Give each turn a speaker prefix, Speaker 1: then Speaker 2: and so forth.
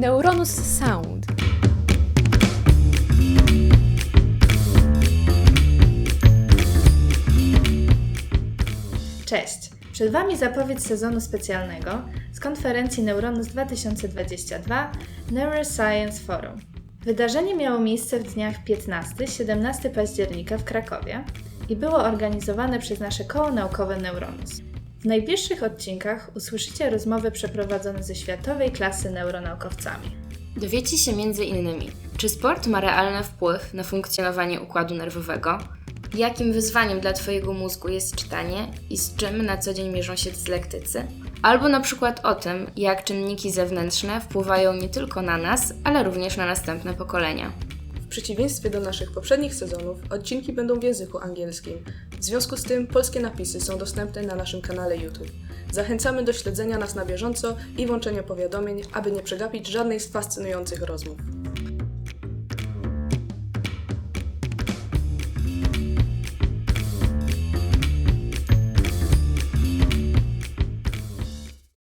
Speaker 1: Neuronus Sound.
Speaker 2: Cześć! Przed Wami zapowiedź sezonu specjalnego z konferencji Neuronus 2022 Neuroscience Forum. Wydarzenie miało miejsce w dniach 15-17 października w Krakowie i było organizowane przez nasze koło naukowe Neuronus. W najbliższych odcinkach usłyszycie rozmowy przeprowadzone ze światowej klasy neuronaukowcami.
Speaker 3: Dowiecie się innymi, czy sport ma realny wpływ na funkcjonowanie układu nerwowego, jakim wyzwaniem dla Twojego mózgu jest czytanie i z czym na co dzień mierzą się dyslektycy, albo na przykład o tym, jak czynniki zewnętrzne wpływają nie tylko na nas, ale również na następne pokolenia.
Speaker 4: Przeciwieństwie do naszych poprzednich sezonów, odcinki będą w języku angielskim. W związku z tym polskie napisy są dostępne na naszym kanale YouTube. Zachęcamy do śledzenia nas na bieżąco i włączenia powiadomień, aby nie przegapić żadnej z fascynujących rozmów.